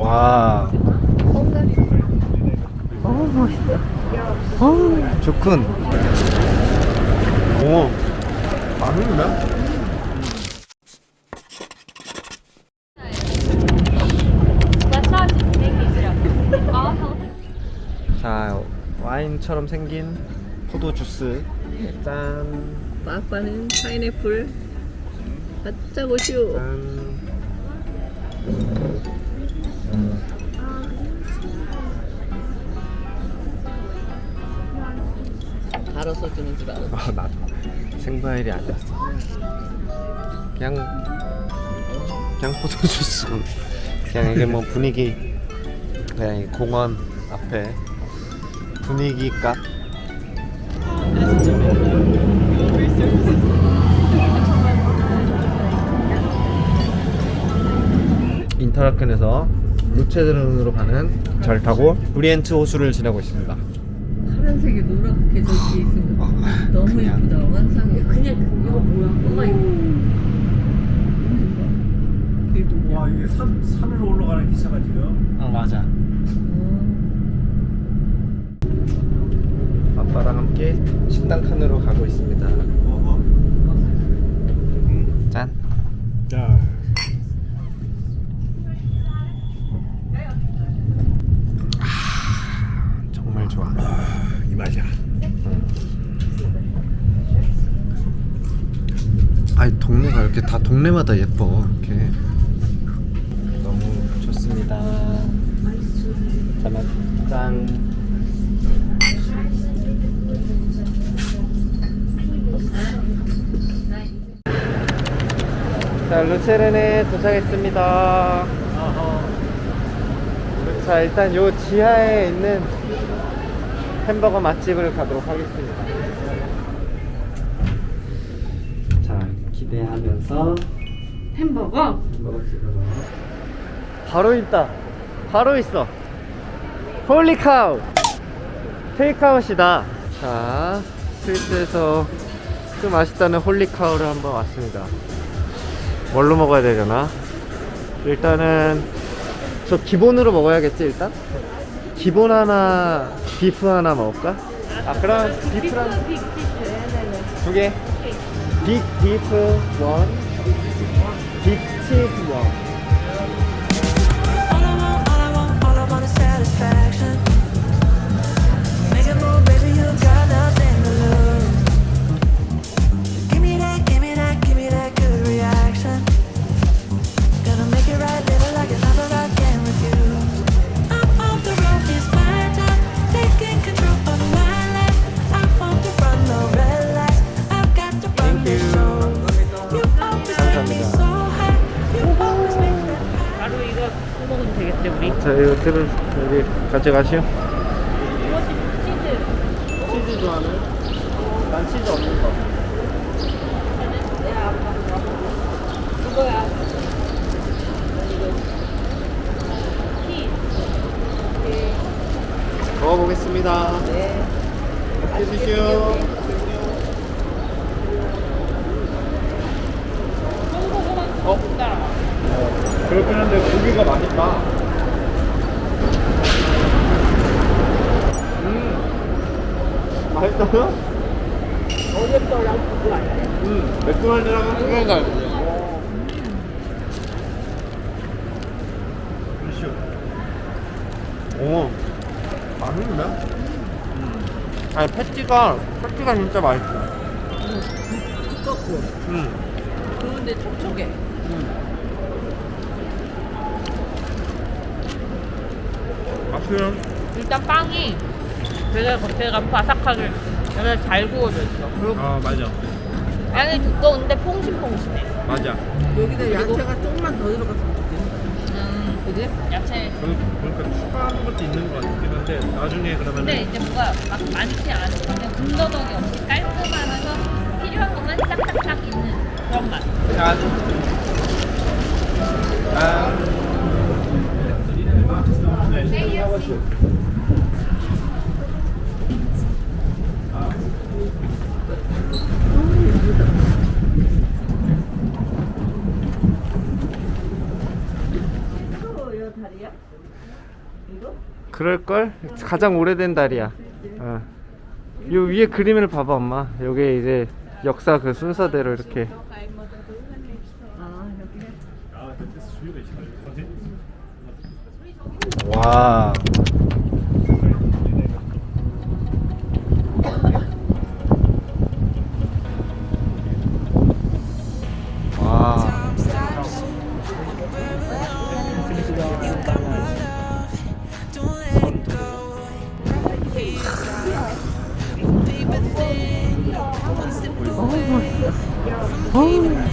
와. 어우 멋있다. 어우 좋군. 오. 맛있네. 자 와인처럼 생긴 포도 주스. 짠. 빠빠는 파인애플 아짜고쇼 짠. 써주는 줄 알았어 아 나도 생과일이 아니었어. 그냥 그냥 포도 주스. 그냥 이게 뭐 분위기 그냥 이 공원 앞에 분위기 값. 인터라켄에서 루체드른으로 가는 절 타고 오리엔트 호수를 지나고 있습니다. 파란색이 노랗게 저기 있는 거. 너무 그냥. 예쁘다. 환상이야. 그냥 이거 뭐야? 뭐가 이거. 와 이게 산 산으로 올라가는 기차가 지금? 어 맞아. 아빠랑 함께 식당 칸으로 가고 있습니다. 어허 짠. 자 정말 좋아. 이 맛이야 아니 동네가 이렇게 다 동네마다 예뻐 이렇게. 너무 좋습니다. 짠. 짠. 자 루체른에 도착했습니다. 자 일단 요 지하에 있는 햄버거 맛집을 가도록 하겠습니다. 자 기대하면서 햄버거? 햄버거 집으로 바로 있다. 바로 있어. 홀리 카우. 테이크아웃이다. 자 스위스에서 좀 맛있다는 홀리 카우를 한번 왔습니다. 뭘로 먹어야 되려나? 일단은 저 기본으로 먹어야겠지 일단? 기본 하나, 비프 하나 먹을까? 아 그럼 비프랑 두 개. 빅 비프 원, 빅 치즈 원. 들은 여기 가져가시오. 치즈 치즈 좋아하는? 난 치즈 없는 거. 이거야. 먹어보겠습니다. 네 드시오. 어? 어, 그렇긴 한데 고기가 맛있다. 음, 맛있어요? 아니야 음, 맥도날드랑은 굉장히 다르네. 그렇죠 오, 맛있는데? 아니 패티가 패티가 진짜 맛있어. 두껍고 음, 그런데 촉촉해 맛있어요. 일단 빵이 되게 겉에가 바삭하게 되게 잘 구워져 있어 그리고 아 맞아 빵이 두꺼운데 퐁신퐁신해 맞아 여기다 야채가 조금만 더 들어갔으면 좋겠네 음 그지? 야채 그러니까 추가하는 것도 있는 것 같긴 한데 나중에 그러면 근데 이제 뭐가 막 많지 않은 그냥 군더더기 없이 깔끔하면서 필요한 것만 싹싹싹 있는 그런 맛. 짠. 짠. 그럴걸? 가장 오래된 다리야. 어. 요 위에 그림을 봐봐, 엄마. 요게 이제 역사 그 순서대로 이렇게. 와. 와.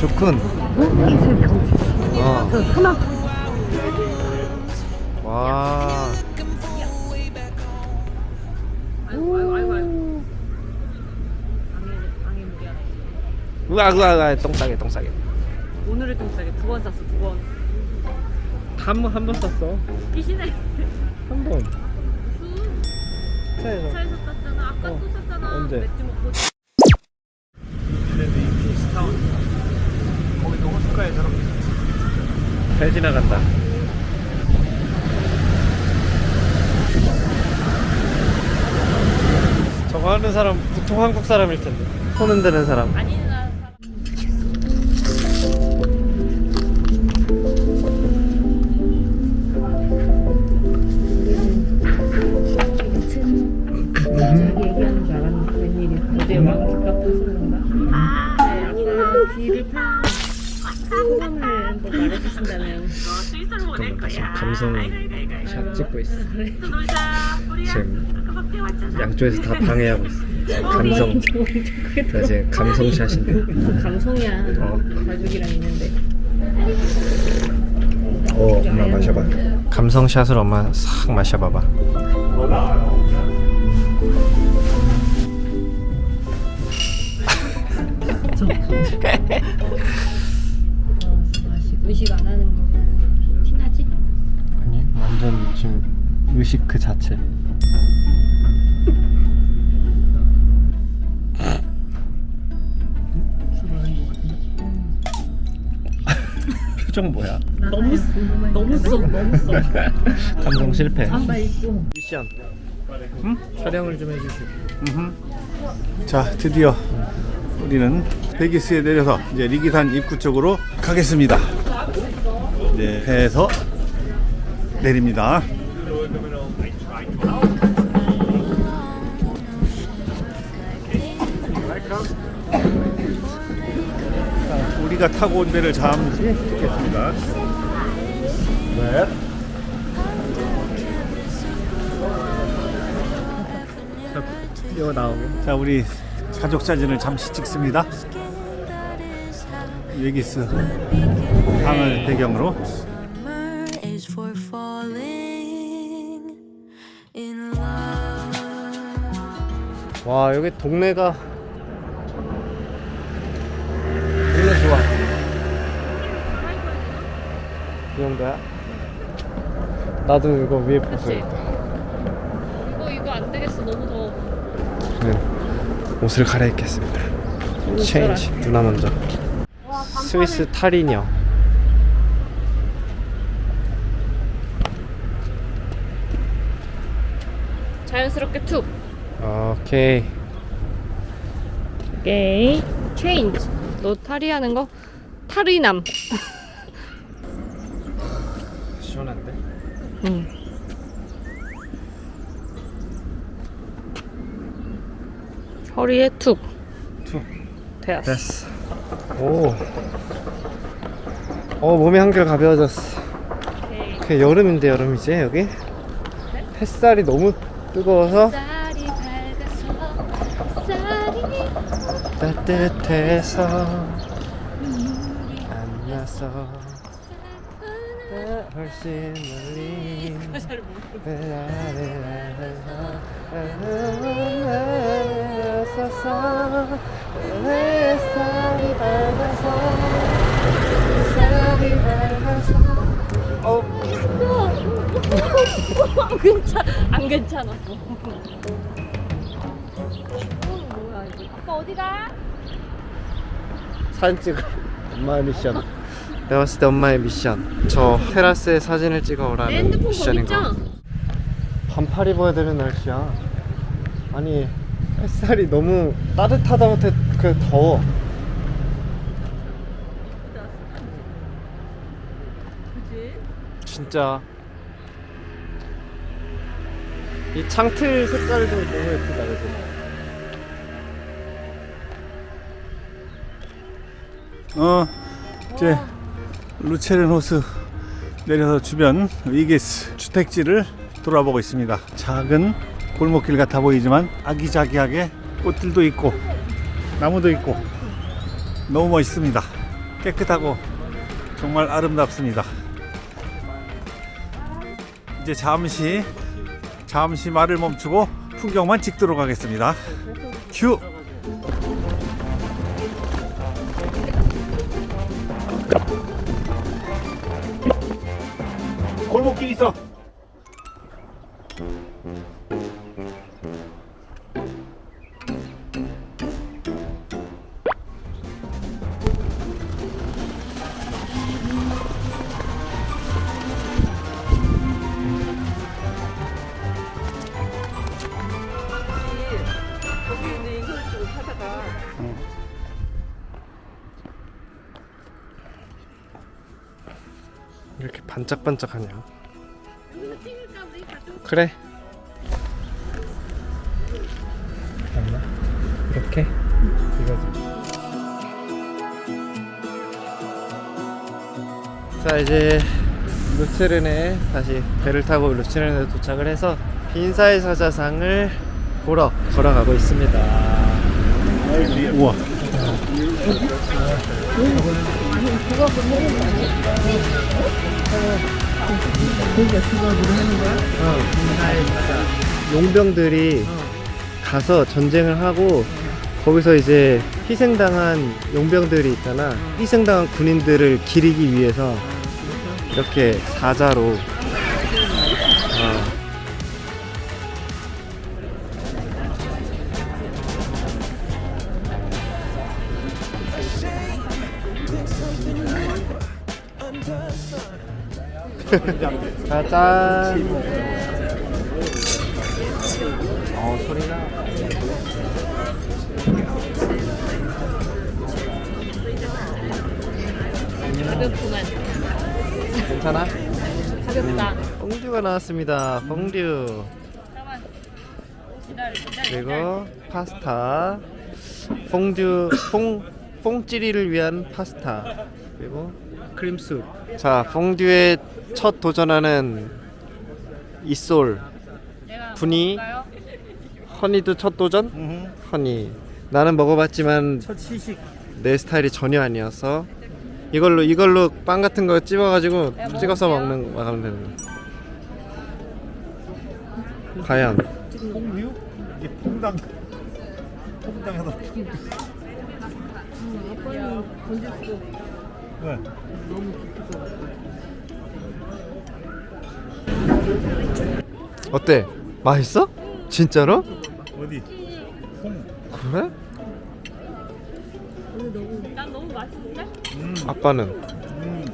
좋군. 어. 와. 아이고 아이고 아이고 아이고 방해 방해 무리 하나 있어 우와 우와 우와 똥 싸게 똥 싸게. 오늘의 똥 싸게 두번 샀어 두번 한 번 한 번 쌌어. 끼시네 한 번. 차에서. 차에서 땄잖아 아까 어. 또 샀잖아 언제? 맥주 먹고 거기도 호숫가에 저렇게 잘 지나간다. 하는 사람 보통 한국 사람일 텐데. 손 흔드는 사람. 아니 나 자기 얘기하는 줄 알았는데 웬일이야 어제 막 기밥 터지는가? 아 아니라 귀를 파 소감을 뭐 말해주신다면 감성 샷 찍고 있어. 지금 양쪽에서 다 방해하고 있어. 감성. 나 지금 감성 샷인데. 감성이야 어. 가족이랑 있는데 어, 엄마 마셔봐. 감성 샷을 엄마 싹 마셔봐봐. 써 감성 실패. 잠바 입고 미션. 촬영을 좀 해주세요. 자, 드디어 우리는 베기스에 내려서 이제 리기산 입구 쪽으로 가겠습니다. 이제 배에서 내립니다. 자, 우리가 타고 온 배를 잠시 듣겠습니다. 네. 이거 나오고. 자, 우리 가족 사진을 잠시 찍습니다. 배경으로 for falling in love. 와 여기 동네가 동네 좋아 이 정도야? 나도 이거 위에 벗어야겠다. 이거 이거 안 되겠어. 너무 더워. 저는 옷을 갈아입겠습니다. 체인지 누나 먼저. 스위스 탈이녀 자연스럽게 툭 오케이. 오케이. 체인지. 너 탈의하는 거? 탈의남 시원한데? 응 허리에 툭 툭. 되었어 됐어 오. 어 몸이 한결 가벼워졌어 오케이. 그 여름인데 여름이지 여기? 햇살이 너무 뜨거워서 쌀이 밝아서 쌀이 따뜻해서 멀리 날아서서 햇살이 밝아서 괜찮 안 괜찮았어 아빠 어디가? 사진 찍어 엄마의 미션 내가 봤을 때 엄마의 미션. 저 테라스에 사진을 찍어오라는 미션인 거. 반팔 입어야 되는 날씨야. 아니 햇살이 너무 따뜻하다 못해 그 더워. 진짜 이 창틀 색깔도 너무 예쁘다 그지? 어, 이제 루체른 호수 내려서 주변 위게스 주택지를 돌아보고 있습니다. 작은 골목길 같아 보이지만 아기자기하게 꽃들도 있고 나무도 있고 너무 멋있습니다. 깨끗하고 정말 아름답습니다. 이제 잠시 잠시 말을 멈추고 풍경만 찍도록 하겠습니다. 큐. 골목길 있어. 이렇게 반짝반짝하냐? 그래. 잠깐만. 이렇게 이거지. 자 이제 루체른에 다시 배를 타고 루체른에 도착을 해서 빈사의 사자상을 보러 걸어가고 있습니다. 우와. 용병들이 가서 전쟁을 하고 거기서 이제 희생당한 용병들이 있잖아. 희생당한 군인들을 기리기 위해서 이렇게 사자로 자, 짠. 어, 소리가. 가볍구만. 괜찮아? 가볍다. 퐁듀가 나왔습니다. 기다려, 기다려. 그리고 파스타. 퐁듀, 퐁, 퐁찌리를 위한 파스타. 그리고 크림숲. 자, 퐁듀의 첫 도전하는 이솔. 분이? 허니도 첫 도전? 허니. 나는 먹어봤지만 첫 시식. 내 스타일이 전혀 아니어서 이걸로 이걸로 빵 같은 거 찝어가지고 내가 찍어서 먹을게요. 먹는 먹으면 되는 거. 과연 퐁류? 이게. 왜? 어 때? 맛있어? 진짜로? 어디? 퐁. 그래? 난 너무 맛있는데? 아빠는 음,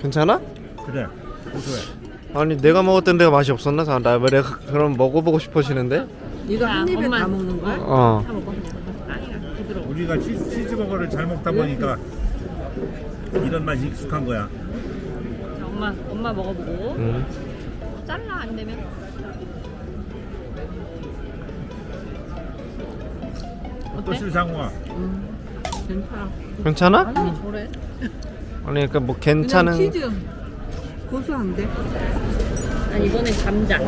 괜찮아? 그래. 고소해. 아니 내가 먹었던 데가 맛이 없었나? 자, 나 내가 그럼 먹어보고 싶어지는데? 이거 한 입에 엄마. 다 먹는 거야? 어. 우리가 치, 치즈버거를 잘 먹다 보니까 이런 맛이 익숙한 거야. 자, 엄마, 엄마 먹어보고. 음. 잘라 안 되면. 어떠실 상우아? 괜찮아. 괜찮아? 아니 저래. 아니 그러니까 뭐 괜찮은 그냥 치즈. 고소한데? 아니, 이거는 감자.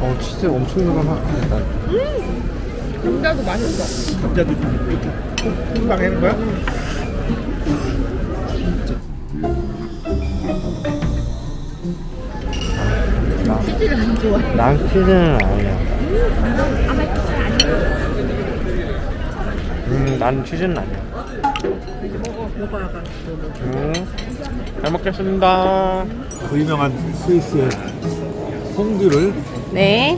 어 치즈 엄청 늘어나겠다. 감자도 맛있어. 감자도 좀 이렇게 퐁당 해는 거야? 치즈를 안 좋아해. 난 치즈는 아니야. 음, 난 치즈는 아니야. 먹어야 가. 음, 잘 먹겠습니다. 그 유명한 스위스의 퐁듀를 네.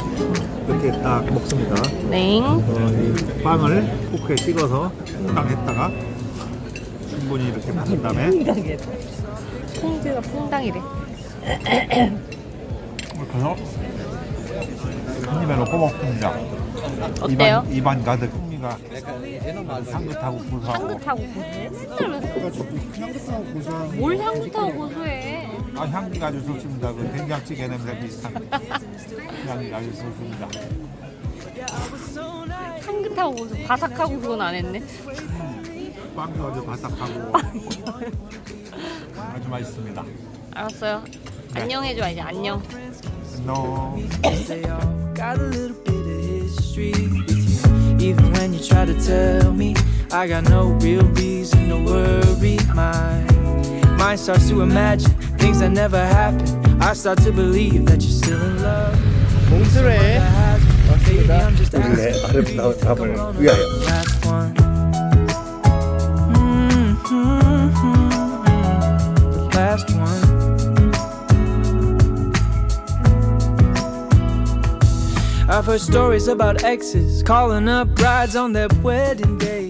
이렇게 딱 먹습니다. 네. 어, 이 빵을 포크에 찍어서 퐁당 했다가 충분히 이렇게 받은 다음에 풍당이래. 통제가 풍당이래. 그래서 한 입에 넣고 먹습니다. 어때요? 입안, 입안 가득 풍미가 향긋하고 고소하고 향긋하고 고소해? 맨날 왜- 뭘 향긋하고 고소해? 아, 향기가 아주 좋습니다. 그 된장찌개 냄새 비슷한 향이 아주 좋습니다. 향긋하고 고소 바삭하고 그건 안 했네 빵도 아주 바삭하고 아주 맛있습니다. 알았어요 안녕해줘 이제 안녕 No. They all got a little bit of history with you. Even when you try to tell me, I got no real reason to worry. My mind starts to imagine things that never happened. I start to believe that you're still in love. 몽술회 Baby, I'm just 우리의 asking 아름다운 you to 답을 come on 위하여. I've heard stories about exes calling up brides on their wedding day.